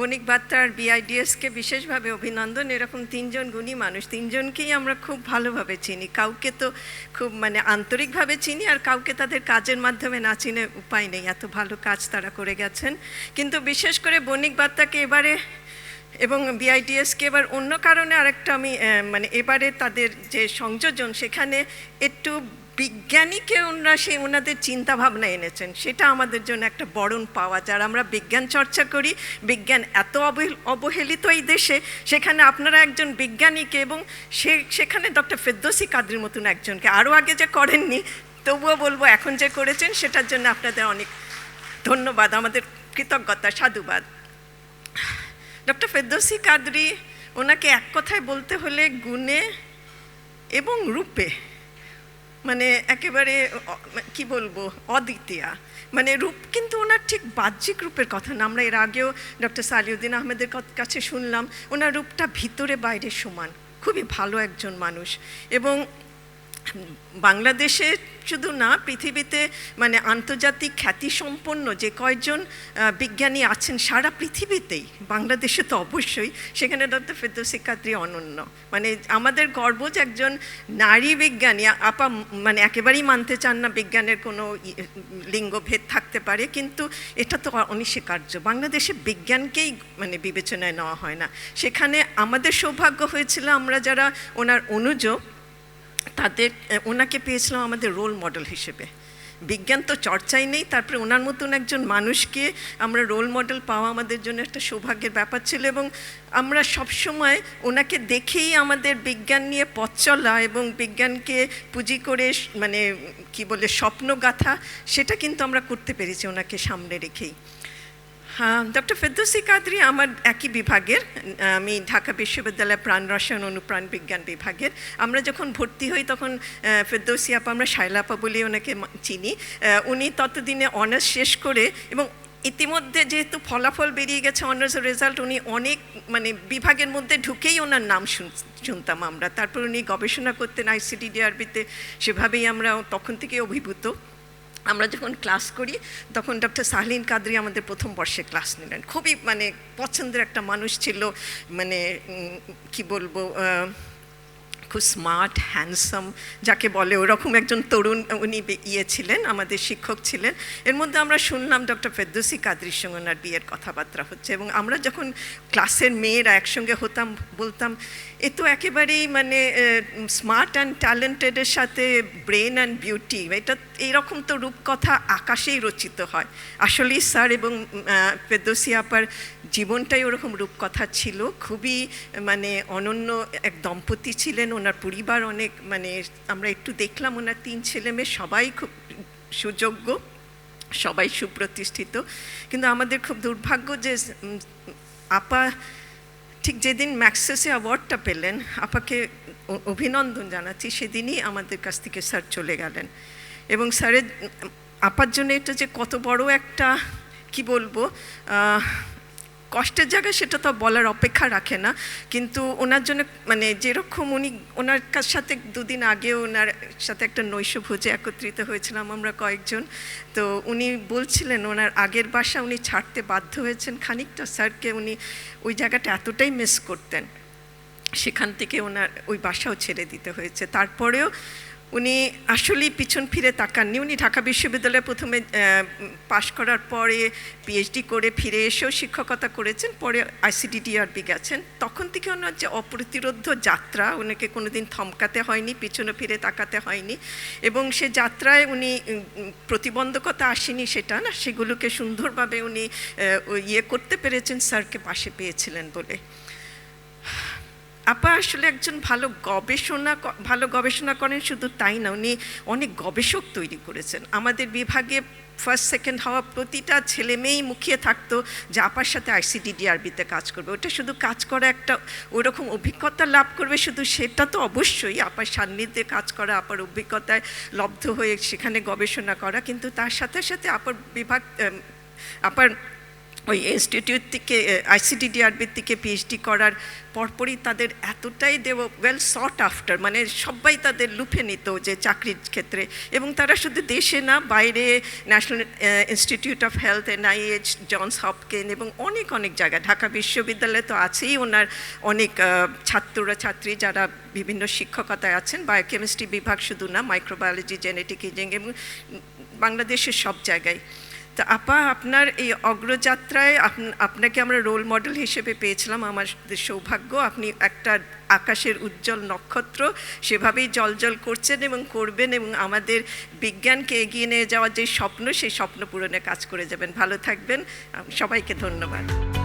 বণিক বার্তার বিআইডিএসকে বিশেষভাবে অভিনন্দন। এরকম তিনজন গুণী মানুষ, তিনজনকেই আমরা খুব ভালোভাবে চিনি। কাউকে তো খুব মানে আন্তরিকভাবে চিনি আর কাউকে তাদের কাজের মাধ্যমে না চিনে উপায় নেই। এত ভালো কাজ তারা করে গেছেন। কিন্তু বিশেষ করে বণিক বার্তাকে এবারে এবং বিআইডিএসকে এবার অন্য কারণে আরেকটা আমি মানে এবারে তাদের যে সংযোজন, সেখানে একটু বিজ্ঞানীকে ওনারা সেই ওনাদের চিন্তাভাবনা এনেছেন। সেটা আমাদের জন্য একটা বরণ পাওয়া। যারা আমরা বিজ্ঞান চর্চা করি, বিজ্ঞান এত অবহেল- অবহেলিত এই দেশে, সেখানে আপনারা একজন বিজ্ঞানীকে এবং সে, সেখানে ডক্টর ফেরদৌসি কাদ্রির মতন একজনকে আরও আগে যে করেননি, তবুও বলব এখন যে করেছেন, সেটার জন্য আপনাদের অনেক ধন্যবাদ। আমাদের কৃতজ্ঞতা, সাধুবাদ। ডক্টর ফেরদৌসি কাদরি, ওনাকে এক কথায় বলতে হলে গুণে এবং রূপে মানে একেবারে, কি বলব, অদ্বিতীয়া। মানে রূপ কিন্তু ওনার ঠিক বাহ্যিক রূপের কথা না। আমরা এর আগেও ডক্টর সালিউদ্দিন আহমেদের কাছে শুনলাম, ওনার রূপটা ভিতরে বাইরে সমান। খুবই ভালো একজন মানুষ। এবং বাংলাদেশে শুধু না, পৃথিবীতে মানে আন্তর্জাতিক খ্যাতিসম্পন্ন যে কয়েকজন বিজ্ঞানী আছেন সারা পৃথিবীতেই, বাংলাদেশে তো অবশ্যই, সেখানে ডক্টর ফেরদৌসি কাদ্রি অনন্য। মানে আমাদের গর্ব যে একজন নারী বিজ্ঞানী, আপা মানে একেবারেই মানতে চান না বিজ্ঞানের কোনো লিঙ্গভেদ থাকতে পারে, কিন্তু এটা তো অনস্বীকার্য। বাংলাদেশে বিজ্ঞানকেই মানে বিবেচনায় নেওয়া হয় না। সেখানে আমাদের সৌভাগ্য হয়েছিল আমরা যারা ওনার অনুজ তাদের ওনাকে পেয়েছিলাম আমাদের রোল মডেল হিসেবে। বিজ্ঞান তো চর্চাই নেই, তারপরে ওনার মতন একজন মানুষকে আমরা রোল মডেল পাওয়া আমাদের জন্য একটা সৌভাগ্যের ব্যাপার ছিল এবং আমরা সবসময় ওনাকে দেখেই আমাদের বিজ্ঞান নিয়ে পথ চলা এবং বিজ্ঞানকে পুঁজি করে মানে কি বলে, স্বপ্নগাথা, সেটা কিন্তু আমরা করতে পেরেছি ওনাকে সামনে রেখেই। হ্যাঁ ডক্টর ফেরদৌসি কাদরি আমার একই বিভাগের, আমি ঢাকা বিশ্ববিদ্যালয় প্রাণ রসায়ন অনুপ্রাণ বিজ্ঞান বিভাগের। আমরা যখন ভর্তি হই তখন ফেরদৌসি আপা আমরা শাইলাপা বলে ওনাকে চিনি। উনি ততদিনে অনার্স শেষ করে এবং ইতিমধ্যে যেহেতু ফলাফল বেরিয়ে গেছে অনার্স রেজাল্ট উনি অনেক মানে বিভাগের মধ্যে ঢুকেই ওনার নাম শুন- শুনতাম আমরা। তারপর উনি গবেষণা করতেন আইসিডি ডিআরবিতে সেভাবেই আমরা তখন থেকে অভিভূত। আমরা যখন ক্লাস করি, তখন ডক্টর সাহলিন কাদরি আমাদের প্রথম বর্ষে ক্লাস নিলেন। খুবই মানে পছন্দের একটা মানুষ ছিল মানে কি বলব খুব স্মার্ট হ্যান্ডসাম যাকে বলে ওরকম একজন তরুণ উনি ইয়ে ছিলেন, আমাদের শিক্ষক ছিলেন। এর মধ্যে আমরা শুনলাম ডক্টর ফেরদৌসি কাদরির সঙ্গে ওনার বিয়ের কথাবার্তা হচ্ছে এবং আমরা যখন ক্লাসের মেয়েরা একসঙ্গে হতাম, বলতাম, এ তো একেবারেই মানে স্মার্ট অ্যান্ড ট্যালেন্টেডের সাথে ব্রেন অ্যান্ড বিউটি এটা এইরকম তো রূপকথা আকাশেই রচিত হয়। আসলেই স্যার এবং ফেরদৌসি আপার জীবনটাই ওরকম রূপকথা ছিল। খুবই মানে অনন্য এক দম্পতি ছিলেন, ওনার পরিবার অনেক মানে আমরা একটু দেখলাম ওনার তিন ছেলে মেয়ে, সবাই খুব সুযোগ্য, সবাই সুপ্রতিষ্ঠিত। কিন্তু আমাদের খুব দুর্ভাগ্য যে আপা ঠিক যেদিন ম্যাক্সেসে অ্যাওয়ার্ডটা পেলেন, আপাকে অভিনন্দন জানাচ্ছি, সেদিনই আমাদের কাছ থেকে স্যার চলে গেলেন। এবং স্যারের আপার জন্য এটা যে কত বড় একটা, কি বলব কষ্টের জায়গায় সেটা তো বলার অপেক্ষা রাখে না। কিন্তু ওনার জন্য মানে যেরকম উনি, ওনার সাথে দুদিন আগে ওনার সাথে একটা নৈশ ভোজে একত্রিত হয়েছিলাম আমরা কয়েকজন। তো উনি বলছিলেন ওনার আগের বাসা উনি ছাড়তে বাধ্য হয়েছেন খানিকটা। স্যারকে উনি ওই জায়গাটা এতটাই মিস করতেন। সেখান থেকে ওনার ওই বাসাও ছেড়ে দিতে হয়েছে। তারপরেও উনি আসলেই পিছন ফিরে তাকাননি। উনি ঢাকা বিশ্ববিদ্যালয়ে প্রথমে পাশ করার পরে পিএইচডি করে ফিরে এসেও শিক্ষকতা করেছেন, পরে আইসিডিডিআরবি গেছেন। তখন থেকে ওনার যে অপ্রতিরোধ যাত্রা ওনাকে কোনোদিন থমকাতে হয়নি, পিছনে ফিরে তাকাতে হয়নি এবং সে যাত্রায় উনি প্রতিবন্ধকতা আসেনি সেটা না, সেগুলোকে সুন্দরভাবে উনি ইয়ে করতে পেরেছেন, স্যারকে পাশে পেয়েছিলেন বলে। আপা আসলে একজন ভালো গবেষণা ভালো গবেষণা করেন, শুধু তাই না, উনি অনেক গবেষক তৈরি করেছেন। আমাদের বিভাগে ফার্স্ট সেকেন্ড হওয়া প্রতিটা ছেলে মেয়েই মুখিয়ে থাকতো যে আপার সাথে আইসিডিডিআরবিতে কাজ করবে। ওটা শুধু কাজ করা একটা, ওরকম অভিজ্ঞতা লাভ করবে, শুধু সেটা তো অবশ্যই আপার সান্নিধ্যে কাজ করা, আপার অভিজ্ঞতায় লব্ধ হয়ে সেখানে গবেষণা করা, কিন্তু তার সাথে সাথে আপার বিভাগ আপার ওই ইনস্টিটিউট থেকে আইসিডিডিআরবির থেকে পিএইচডি করার পরপরই তাদের এতটাই দেব ওয়েল সট আফটার মানে সবাই তাদের লুফে নিত যে চাকরির ক্ষেত্রে। এবং তারা শুধু দেশে না, বাইরে national institute of health NIH Johns Hopkins এবং অনেক অনেক জায়গায়। ঢাকা বিশ্ববিদ্যালয়ে তো আছেই ওনার অনেক ছাত্ররা, ছাত্রী যারা বিভিন্ন শিক্ষকতায় আছেন। বায়োকেমিস্ট্রি বিভাগ শুধু না মাইক্রোবায়োলজি জেনেটিক ইঞ্জিনিয়ারিং এবং বাংলাদেশের সব জায়গায়। তা আপা, আপনার এই অগ্রযাত্রায় আপ- আপনাকে আমরা রোল মডেল হিসেবে পেয়েছিলাম। আমার সৌভাগ্য, আপনি একটা আকাশের উজ্জ্বল নক্ষত্র সেভাবেই জলজল করছেন এবং করবেন এবং আমাদের বিজ্ঞানকে এগিয়ে নিয়ে যাওয়ার যে স্বপ্ন, সেই স্বপ্ন পূরণে কাজ করে যাবেন। ভালো থাকবেন। সবাইকে ধন্যবাদ।